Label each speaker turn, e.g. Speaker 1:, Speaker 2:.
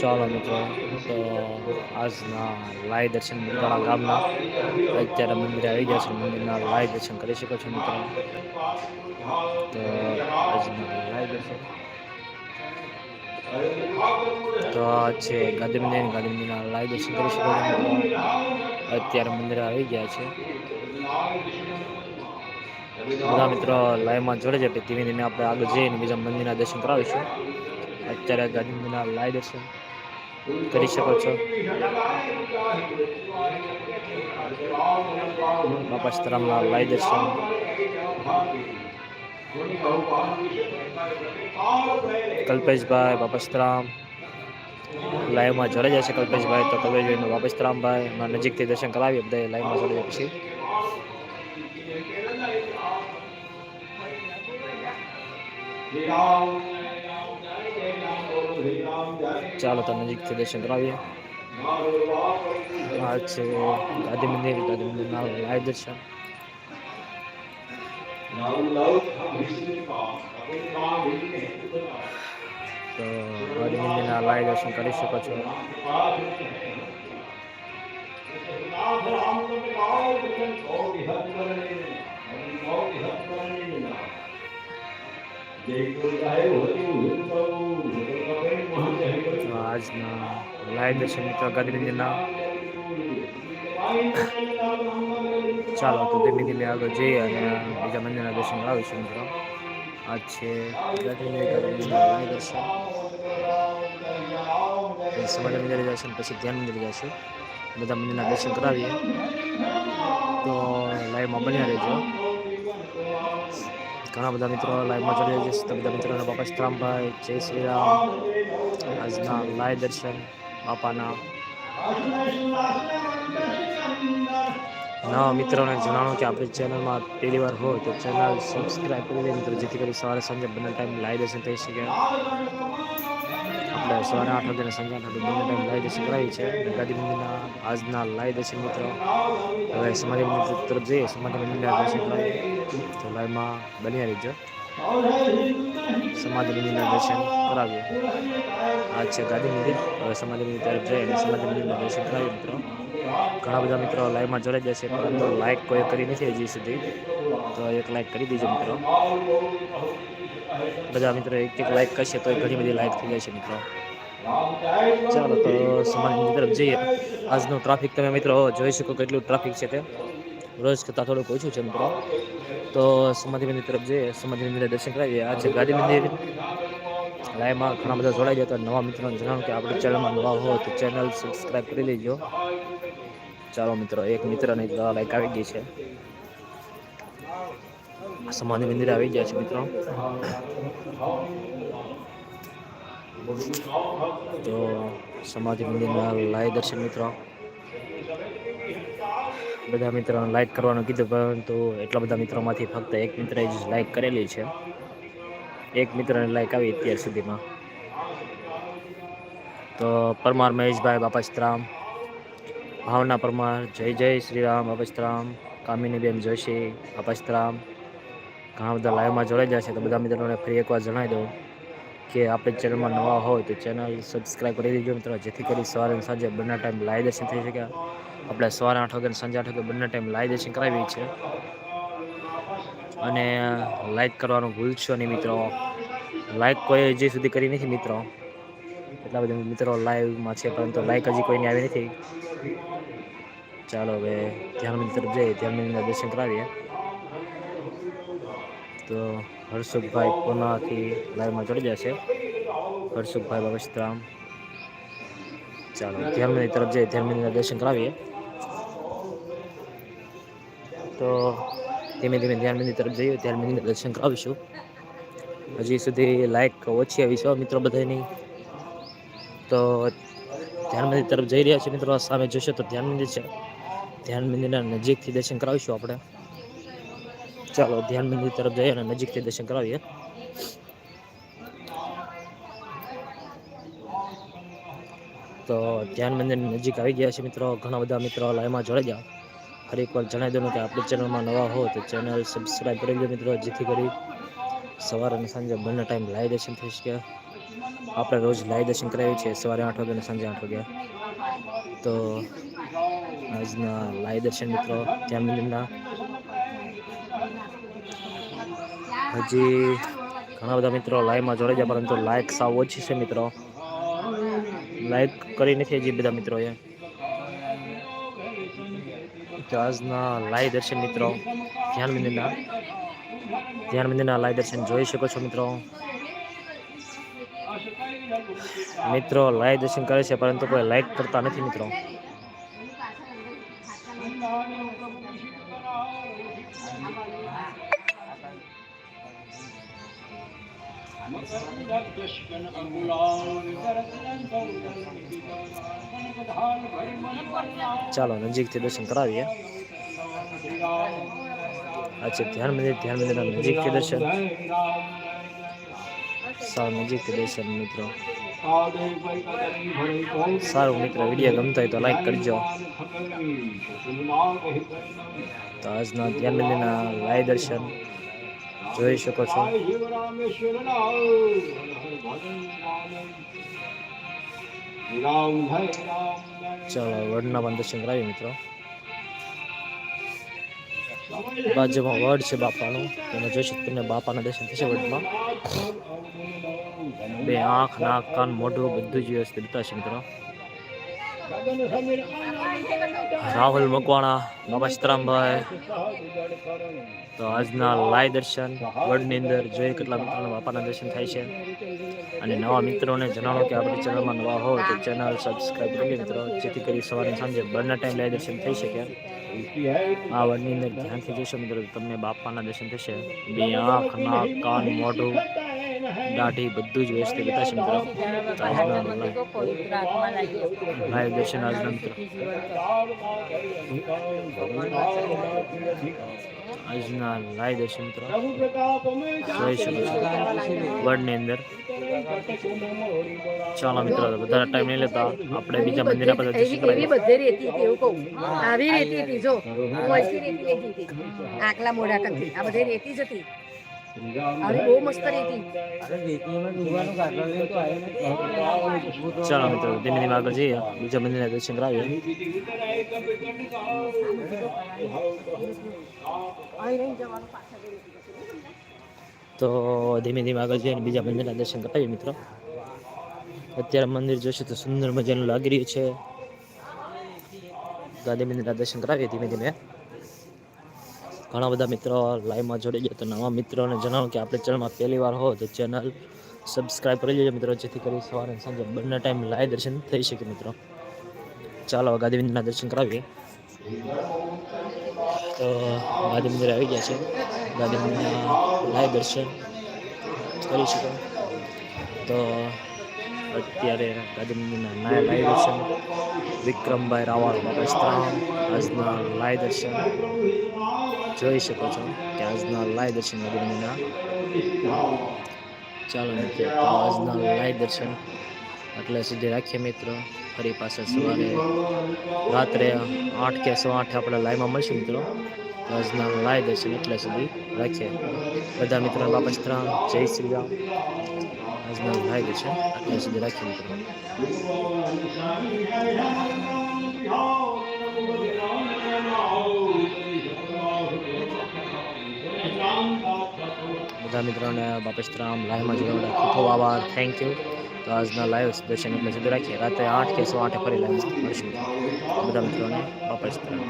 Speaker 1: ચાલો મિત્રો તો આજના લાઈ દર્શન મુરગાણા ગામના અત્યારે મંદિરે આવી ગયા છે. મંદિરના લાઈ દર્શન કરી શકો છો મિત્રો. તો આજના લાઈ દર્શન. તો છે ગાંધી મંદિર ગાંધી મંદિરના લાઈ દર્શન કરી શકો છો અત્યારે મંદિરે આવી ગયા છે. બધા મિત્રો લાઈવમાં જોડે છે ધીમે ધીમે આપણે આગળ જઈને બીજા મંદિરના દર્શન કરાવીશું. અત્યારે ગાંધી લાઈ દર્શન કરી શકો છો. બાપા લાઈ દર્શન કલ્પેશભાઈ બાપસ્તરામ સીતારામ. લાઈવમાં જોડાઈ જશે કલ્પેશભાઈ. તો કલ્પેશભાઈ બાપા સીતારામભાઈ એમાં નજીકથી દર્શન કરાવીએ બધા લાઈવમાં જોડાઈ પછી. ચાલો તો નજીકથી દર્શન કરાવીએ. આ છે ગાંધી મંદિર, ગાંધી મંદિરના લાઈવ દર્શન. તો ગાંધી મંદિરના લાઈવ દર્શન કરી શકો છો. આજના લાઈવ દર્શન મિત્રો ગાંધી મંદિરના ચાલો, તો ધીમે ધીમે આગળ જઈએ અને બીજા મંદિરના દર્શન કરાવીશું મિત્રો. આજ છે ગાંધી મંદિર લાઈવ દર્શન. સમાજ મંદિરે જશે પછી ધ્યાન મંદિરે જશે. બધા મંદિરના દર્શન કરાવીએ. તો લાઈવમાં બન્યા રહેજો. ઘણા બધા મિત્રો લાઈવમાં જોડાઈ જશે. તો બધા મિત્રોને બાપા શ્રામભાઈ જય શ્રી રામ આજના લાઈવ દર્શન, બાપાના નવા મિત્રોને જણાવો કે આપણી ચેનલમાં પહેલી વાર હોય તો ચેનલ સબસ્ક્રાઈબ કરી દે મિત્રો, જેથી કરી સવારે સાંજે બંને ટાઈમ લાઈવ દર્શન થઈ શકે. આપણે સવારે આઠ વાગ્યાને સાંજે આઠ વાગે બંને ટાઈમ લાઈ દર્શન કરાવી છે અને ગાંધી મંદિરના આજના લાઈ દર્શન મિત્રો. હવે સમાધિ મંદિર તરફ જઈએ. સમાધિ મંદિરના દર્શન કરાવીએ. તો લાઈવમાં બન્યા રહીજો. સમાધિ મંદિરના દર્શન કરાવીએ. આ છે ગાંધી મંદિર. હવે સમાધિ મંદિર તરફ જઈએ અને સમાધિ મંદિરના દર્શન કરાવીએ મિત્રો. ઘણા બધા મિત્રો લાઈવમાં જોડાઈ જશે, પરંતુ લાઈક કોઈ કરી નથી હજી સુધી. તો એક લાઈક કરી દીજો મિત્રો. બધા મિત્રો એક એક લાઈક કરશે તો ઘણી બધી લાઈક થઈ જશે મિત્રો. ચાલો તો સમાજની તરફ જઈએ. આજનું ટ્રાફિક તમે મિત્રો જોઈ શકો કેટલું ટ્રાફિક છે તે. રોજ કરતાં થોડુંક ઓછું છે મિત્રો. તો સમાધિ મંદિર તરફ જઈએ. સમાધિ મંદિરે દર્શન કરાવીએ. આ છે ગાંધી મંદિર. લાઈવમાં ઘણા બધા જોડાઈ જાય તો નવા મિત્રોને જણાવું કે આપણી ચેનલમાં નવા હો તો ચેનલ સબસ્ક્રાઈબ કરી લેજો. ચાલો મિત્રો, એક મિત્રને લાઈક આવી ગઈ છે. સમાધિ મંદિર આવી ગયા છે મિત્રો. તો સમાધિ મંદિરના લાઈવ દર્શન મિત્રો. બધા મિત્રોને લાઈક કરવાનું કીધું, પરંતુ એટલા બધા મિત્રોમાંથી ફક્ત એક મિત્રએ જ લાઈક કરેલી છે. એક મિત્રને લાઈક આવી અત્યાર સુધીમાં. તો પરમાર મહેશભાઈ બાપા સીતરામ ભાવના પરમાર, જય જય શ્રી રામ બાપા સીતરામ કામિનીબેન જોશી બાપા સીતરામ ઘણા બધા લાઈવમાં જોડાઈ જશે તો બધા મિત્રોને ફરી એકવાર જણાવી દઉં કે આપણી ચેનલમાં નવા હોય તો ચેનલ સબસ્ક્રાઈબ કરી દેજો મિત્રો, જેથી કરી સવારે અને સાંજે બંને ટાઈમ લાઈવ દર્શન થઈ શકે. આપણે સવારે આઠ વાગે સાંજે આઠ વાગે બંને ટાઈમ લાઈવ દર્શન કરાવીએ છીએ. અને લાઈક કરવાનું ભૂલશો નહીં મિત્રો. લાઈક કોઈ હજી સુધી કરી નથી મિત્રો. એટલા બધા મિત્રો લાઈવમાં છે, પરંતુ લાઈક હજી કોઈની આવી નથી. ચાલો હવે ધ્યાન મંદિર તરફ જઈએ, ધ્યાન દર્શન કરાવીએ. તો હર્ષુખભાઈ કોનાથી લાઈવમાં જોડી જશે હર્ષુખભાઈ બાબસ્તરામ ચાલો ધ્યાન તરફ જઈ ધ્યાન દર્શન કરાવીએ. તો ધીમે ધીમે ધ્યાન તરફ જઈએ ધ્યાન મંદિરના દર્શન કરાવીશું. હજી સુધી લાઈક ઓછી આવી છે મિત્રો બધાની. તો ધ્યાન મંદિર તરફ જઈ રહ્યા છે મિત્રો સામે જોશો તો ધ્યાન મંદિર છે. ધ્યાન મંદિરના નજીકથી દર્શન કરાવીશું આપણે. ચાલો ધ્યાન મંદિર તરફ જઈએ અને નજીકથી દર્શન કરાવીએ. તો ધ્યાન મંદિરની નજીક આવી ગયા છે મિત્રો. ઘણા બધા મિત્રો લાઈવમાં જોડાઈ ગયા. ફરી એકવાર જણાવી દઉં કે આપણી ચેનલમાં નવા હો તો ચેનલ સબસ્ક્રાઈબ કરી લો મિત્રો. જેથી કરી સવાર અને સાંજે બંને ટાઈમ લાઈવ દર્શન થઈ શકે. આપણે રોજ લાઈવ દર્શન કરાવીએ છીએ સવારે આઠ વાગે અને સાંજે આઠ વાગે તો આજના લાઈવ દર્શન મિત્રો ધ્યાન મંદિરના હજી ઘણા બધા મિત્રો લાઈવમાં જોડાઈ જાય પરંતુ લાઈક સાવ ઓછી છે મિત્રો. લાઈક કરી નથી હજી બધા મિત્રોએ. આજના લાઈવ દર્શન મિત્રો, ધ્યાન મંદિરના. ધ્યાન મંદિરના લાઈવ દર્શન જોઈ શકો છો મિત્રો. મિત્રો લાઈવ દર્શન કરે છે, પરંતુ કોઈ લાઈક કરતા નથી મિત્રો. ચાલો, નજીકથી દર્શન કરાવીએ. અચ્છા ધ્યાન મંદિર, ધ્યાન મંદિરના નજીકથી દર્શન. સારું નજીકથી દર્શન, મિત્રો. સારું, મિત્ર, વીડિયો ગમતો હોય તો લાઈક કરજો. તો આજના ધ્યાન મંદિરના લાય દર્શન. જોઈ શકો છો. ચાલો વડના પણ દર્શન મિત્રો. બાજુમાં વડ છે બાપાનું. તમે જોઈ શકો તમને બાપાના દર્શન થશે વડમાં. બે આંખ નાક કાન મોઢું બધું જ વ્યવસ્થિત છે મિત્રો. રાહુલ મકવાણા બાબા સીતરામભાઈ તો આજના લાય દર્શન, વડની અંદર જોઈએ કેટલા મિત્રોને બાપાના દર્શન થાય છે. અને નવા મિત્રોને જણાવો કે આપણી ચેનલમાં નવા હોય તો ચેનલ સબસ્ક્રાઈબ કરી મિત્રો, જેથી કરી સવારે સાંજે બંને ટાઈમ લાય દર્શન થઈ શકે. આ વડની અંદર ધ્યાનથી જોશો મિત્રો તમને બાપાના દર્શન થશે. બે આંખ, નાક, કાન મોઢું. દાઢી બધું જ વ્યવસ્થિત બતાવશે મિત્રો. આજના લાઈવ દર્શન આજના મિત્રો આજના લાઈવ દર્શન મિત્રો. જોઈ શકો છો. વડની અંદર. ચાલો મિત્રો બધા ટાઈમ નહીં લેતા. આપણે બીજા મંદિર પર દર્શન કરાવીએ
Speaker 2: બધે રહેતી હતી એવું કહું. આવી રહેતી હતી જો. રહેતી રહેતી હતી. આકલા મોઢા કરતી. આ બધી રહેતી જ હતી. આવી બહુ મસ્ત રહેતી
Speaker 1: ચાલો મિત્રો ધીમે ધીમે આગળ જઈએ બીજા મંદિરના દર્શન કરાવીએ તો ધીમે ધીમે આગળ જઈએ બીજા મંદિરના દર્શન કરાવીએ મિત્રો. અત્યારે મંદિર જોશે તો સુંદર મજાનું લાગી રહ્યું છે. ગાંધી મંદિરના દર્શન કરાવીએ ધીમે ધીમે. ઘણા બધા મિત્રો લાઈવમાં જોડી ગયા તો નવા મિત્રોને જણાવો કે આપણે ચેનલમાં પહેલી વાર હો તો ચેનલ સબસ્ક્રાઈબ કરી લેજો મિત્રો, જેથી કરી સવારે સાંજે બંને ટાઈમ લાઈવ દર્શન થઈ શકે મિત્રો. ચાલો ગાંધીવિંદના દર્શન કરાવીએ. તો ગાંધી મંદિર આવી ગયા છે. ગાંધી મંદિરના લાઈવ દર્શન કરી શકો. તો અત્યારે ગાંધી મંદિરના નાય લાઈવ દર્શન વિક્રમભાઈ રાવળ સ્થાન આજના લાઈવ દર્શન. જોઈ શકો છો કે આજના લાઈવ દર્શન ગાંધી ચાલો મિત્રો આજના લાઈવ દર્શન. એટલે સુધી રાખીએ મિત્રો. ફરી પાછા સવારે રાત્રે આઠ કે સો આઠે આપણે લાઈવમાં મળશું મિત્રો. આજના લાઈવ દર્શન એટલે સુધી રાખીએ. બધા મિત્રો બાપસ્ત્રામ જય શ્રી રામ. में भाई गए अठाईस मित्रों ने बापेश्वराम लाइव में जुड़े बड़ा खूब आभार थैंक यू तो आज ना लाइव स्पेशन में जुड़े रखिए रात आठ के सौ आठ पर लाइव मर्शन बुधा मित्रों ने बापेश्वराम